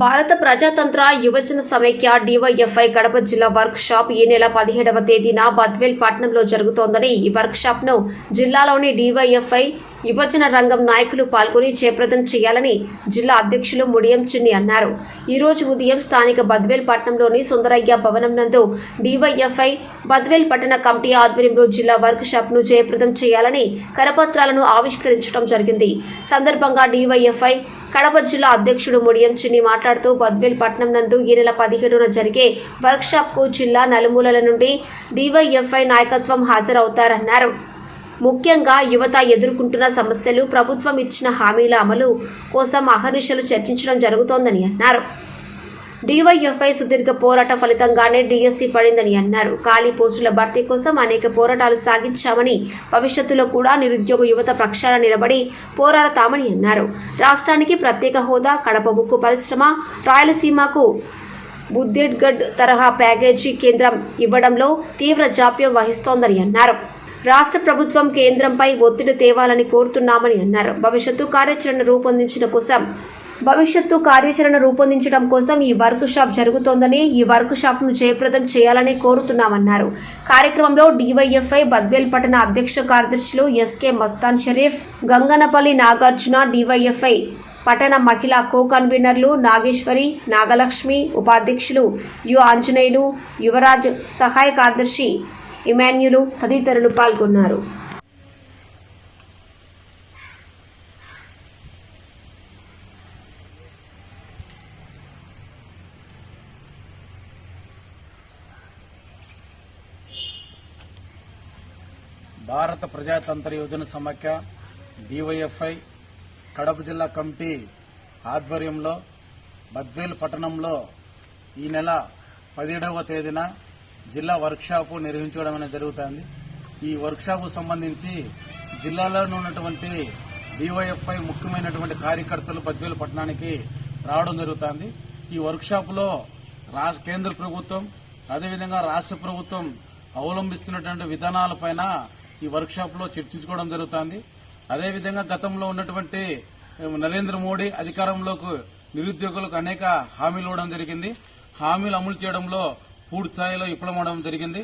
భారత ప్రజాతంత్ర యువజన సమైక్య డివైఎఫ్ఐ కడప జిల్లా వర్క్ షాప్ ఈ నెల పదిహేడవ తేదీన బద్వేల్ పట్టణంలో జరుగుతోందని ఈ వర్క్ షాప్ను జిల్లాలోని డివైఎఫ్ఐ యువజన రంగం నాయకులు పాల్గొని జయప్రదం చేయాలని జిల్లా అధ్యక్షులు ముడియం చిన్ని అన్నారు. ఈ రోజు ఉదయం స్థానిక బద్వేల్ పట్టణంలోని సుందరయ్య భవనం నందు డివైఎఫ్ఐ బద్వేల్ పట్టణ కమిటీ ఆధ్వర్యంలో జిల్లా వర్క్ షాప్ను జయప్రదం చేయాలని కరపత్రాలను ఆవిష్కరించడం జరిగింది. సందర్భంగా డివైఎఫ్ఐ కడప జిల్లా అధ్యక్షుడు ముడియం చిన్ని మాట్లాడుతూ బద్వేల్ పట్నం నందు ఈ నెల పదిహేడున జరిగే వర్క్షాప్కు జిల్లా నలుమూలల నుండి డివైఎఫ్ఐ నాయకత్వం హాజరవుతారన్నారు. ముఖ్యంగా యువత ఎదుర్కొంటున్న సమస్యలు ప్రభుత్వం ఇచ్చిన హామీల అమలు కోసం అహర్నిశలు చర్చించడం జరుగుతోందని అన్నారు. డివైఎఫ్ఐ సుదీర్ఘ పోరాట ఫలితంగానే డిఎస్సి పడిందని అన్నారు. ఖాళీ పోస్టుల భర్తీ కోసం అనేక పోరాటాలు సాగించామని భవిష్యత్తులో కూడా నిరుద్యోగ యువత ప్రక్షాళన నిలబడి పోరాడతామని అన్నారు. రాష్ట్రానికి ప్రత్యేక హోదా కడప ఉక్కు పరిశ్రమ రాయలసీమకు బుద్దేడ్గఢ్ తరహా ప్యాకేజీ కేంద్రం ఇవ్వడంలో తీవ్ర జాప్యం వహిస్తోందని అన్నారు. రాష్ట్ర ప్రభుత్వం కేంద్రంపై ఒత్తిడి తేవాలని కోరుతున్నామని అన్నారు. భవిష్యత్తు కార్యాచరణ రూపొందించిన కోసం భవిష్యత్తు కార్యాచరణ రూపొందించడం కోసం ఈ వర్క్ షాప్ జరుగుతోందని ఈ వర్క్ షాప్ను జయప్రదం చేయాలని కోరుతున్నామన్నారు. కార్యక్రమంలో డివైఎఫ్ఐ బద్వేల్ పట్టణ అధ్యక్ష కార్యదర్శులు ఎస్కే మస్తాన్ షరీఫ్ గంగనపల్లి నాగార్జున డివైఎఫ్ఐ పట్టణ మహిళా కో కన్వీనర్లు నాగేశ్వరి నాగలక్ష్మి ఉపాధ్యక్షులు యు ఆంజనేయులు యువరాజ్ సహాయ కార్యదర్శి ఇమాన్యులు తదితరులు పాల్గొన్నారు. భారత ప్రజాతంత్ర యోజన సమాఖ్య డివైఎఫ్ఐ కడప జిల్లా కమిటీ ఆధ్వర్యంలో బద్వేలు పట్టణంలో ఈ నెల పదిహేడవ తేదీన జిల్లా వర్క్షాపు నిర్వహించడం అనేది జరుగుతుంది. ఈ వర్క్షాపు సంబంధించి జిల్లాలో ఉన్నటువంటి డివైఎఫ్ఐ ముఖ్యమైనటువంటి కార్యకర్తలు బద్వేల్ పట్టణానికి రావడం జరుగుతుంది. ఈ వర్క్షాపులో కేంద్ర ప్రభుత్వం అదేవిధంగా రాష్ట్ర ప్రభుత్వం అవలంబిస్తున్నటువంటి విధానాలపైన ఈ వర్క్షాప్లో లో చర్చించుకోవడం జరుగుతుంది. అదేవిధంగా గతంలో ఉన్నటువంటి నరేంద్ర మోడీ అధికారంలోకి నిరుద్యోగులకు అనేక హామీలు ఇవ్వడం జరిగింది. హామీలు అమలు చేయడంలో పూర్తి స్థాయిలో విఫలమవడం జరిగింది.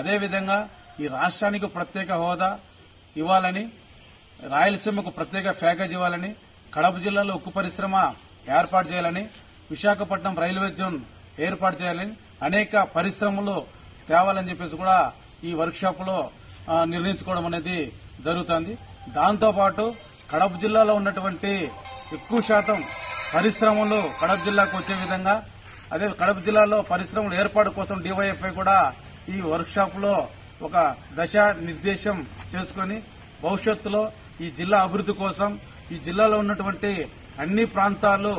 అదేవిధంగా ఈ రాష్ట్రానికి ప్రత్యేక హోదా ఇవ్వాలని రాయలసీమకు ప్రత్యేక ప్యాకేజ్ ఇవ్వాలని కడప జిల్లాలో ఉక్కు పరిశ్రమ ఏర్పాటు చేయాలని విశాఖపట్నం రైల్వే జోన్ ఏర్పాటు చేయాలని అనేక పరిశ్రమలు తేవాలని చెప్పేసి కూడా ఈ వర్క్షాప్లో లో నిర్ణయించుకోవడం అనేది జరుగుతుంది. దాంతోపాటు కడప జిల్లాలో ఉన్నటువంటి ఎక్కువ శాతం పరిశ్రమలు కడప జిల్లాకు వచ్చే విధంగా అదే కడప జిల్లాలో పరిశ్రమల ఏర్పాటు కోసం డివైఎఫ్ఐ కూడా ఈ వర్క్ షాప్లో ఒక దశ నిర్దేశం చేసుకుని భవిష్యత్తులో ఈ జిల్లా అభివృద్ధి కోసం ఈ జిల్లాలో ఉన్నటువంటి అన్ని ప్రాంతాలు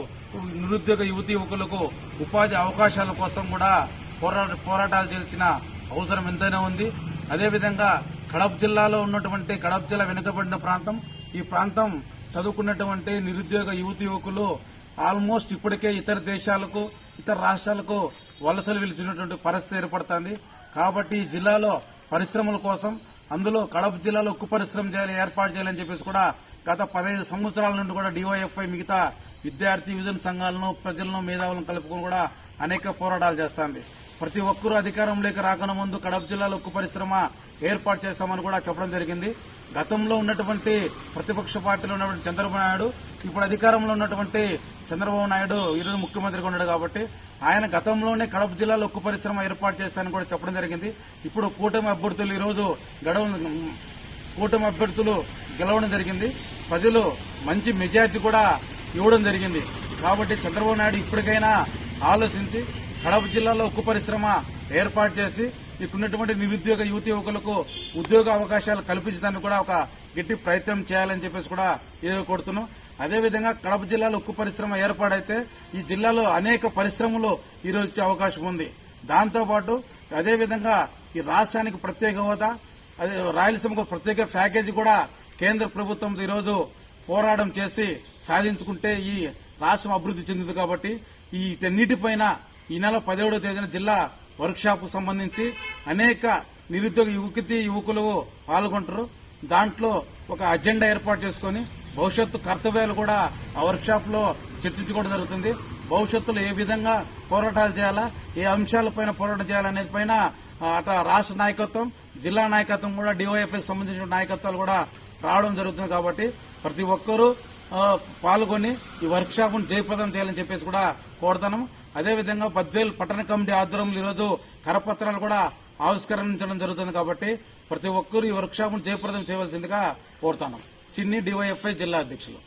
నిరుద్యోగ యువతి యువకులకు ఉపాధి అవకాశాల కోసం కూడా పోరాట పోరాటాలు చేసిన అవసరం ఎంతైనా ఉంది. అదేవిధంగా కడప జిల్లాలో ఉన్నటువంటి కడప జిల్లా వెనుకబడిన ప్రాంతం. ఈ ప్రాంతం చదువుకున్నటువంటి నిరుద్యోగ యువతి యువకులు ఆల్మోస్ట్ ఇప్పటికే ఇతర దేశాలకు ఇతర రాష్ట్రాలకు వలసలు వెలిసినటువంటి పరిస్థితి ఏర్పడుతుంది. కాబట్టి ఈ జిల్లాలో పరిశ్రమల కోసం అందులో కడప జిల్లాలో ఉక్కు పరిశ్రమ చేయాలి ఏర్పాటు చేయాలని చెప్పేసి కూడా గత పదహైదు సంవత్సరాల నుండి కూడా డివైఎఫ్ఐ మిగతా విద్యార్థి యువజన సంఘాలను ప్రజలను మేధావులను కలుపుకొని కూడా అనేక పోరాటాలు చేస్తోంది. ప్రతి ఒక్కరూ అధికారంలోకి రాకన ముందు కడప జిల్లాలో ఉక్కు పరిశ్రమ ఏర్పాటు చేస్తామని కూడా చెప్పడం జరిగింది. గతంలో ఉన్నటువంటి ప్రతిపక్ష పార్టీలో ఉన్నటువంటి చంద్రబాబు నాయుడు ఇప్పుడు అధికారంలో ఉన్నటువంటి చంద్రబాబు నాయుడు ఈరోజు ముఖ్యమంత్రిగా ఉన్నాడు కాబట్టి ఆయన గతంలోనే కడప జిల్లాలో ఉక్కు పరిశ్రమ ఏర్పాటు చేస్తానని కూడా చెప్పడం జరిగింది. ఇప్పుడు కూటమి అభ్యర్థులు ఈరోజు గడవ కూటమి అభ్యర్థులు గెలవడం జరిగింది. ప్రజలు మంచి మెజార్టీ కూడా ఇవ్వడం జరిగింది. కాబట్టి చంద్రబాబు నాయుడు ఇప్పటికైనా ఆలోచించి కడప జిల్లాలో ఉక్కు పరిశ్రమ ఏర్పాటు చేసి ఇక్కడున్నటువంటి నిరుద్యోగ యువతి యువకులకు ఉద్యోగ అవకాశాలు కల్పించడానికి కూడా ఒక గట్టి ప్రయత్నం చేయాలని చెప్పేసి కూడా ఏదో అదేవిధంగా కడప జిల్లాలో ఉక్కు పరిశ్రమ ఏర్పాటైతే ఈ జిల్లాలో అనేక పరిశ్రమలు ఈరోజు వచ్చే అవకాశం ఉంది. దాంతోపాటు అదేవిధంగా ఈ రాష్ట్రానికి ప్రత్యేక హోదా అదే రాయలసీమకు ప్రత్యేక ప్యాకేజీ కూడా కేంద్ర ప్రభుత్వం ఈరోజు పోరాటం చేసి సాధించుకుంటే ఈ రాష్ట్రం అభివృద్ధి చెందింది కాబట్టి ఈ వీటన్నిటిపైన ఈ నెల పదిహేడవ తేదీన జిల్లా వర్క్షాప్కు సంబంధించి అనేక నిరుద్యోగ యువతి యువకులు పాల్గొంటారు. దాంట్లో ఒక అజెండా ఏర్పాటు చేసుకుని భవిష్యత్తు కర్తవ్యాలు కూడా ఆ వర్క్షాప్లో చర్చించుకోవడం జరుగుతుంది. భవిష్యత్తులో ఏ విధంగా పోరాటాలు చేయాలా ఏ అంశాలపైన పోరాటం చేయాలనే పైన అట రాష్ట్ర నాయకత్వం జిల్లా నాయకత్వం కూడా డివైఎఫ్ఐ సంబంధించిన నాయకత్వాలు కూడా రావడం జరుగుతుంది కాబట్టి ప్రతి ఒక్కరూ పాల్గొని ఈ వర్క్ను జయప్రదం చేయాలని చెప్పేసి కూడా కోరుతాను అదేవిధంగా పద్వేల్ పట్టణ కమిటీ ఆధ్వర్యంలో ఈరోజు కరపత్రాలు కూడా ఆవిష్కరించడం జరుగుతుంది కాబట్టి ప్రతి ఒక్కరూ ఈ వర్క్ను జయప్రదం చేయవలసిందిగా కోరుతాను చిన్ని డివైఎఫ్ఐ జిల్లా అధ్యక్షులు.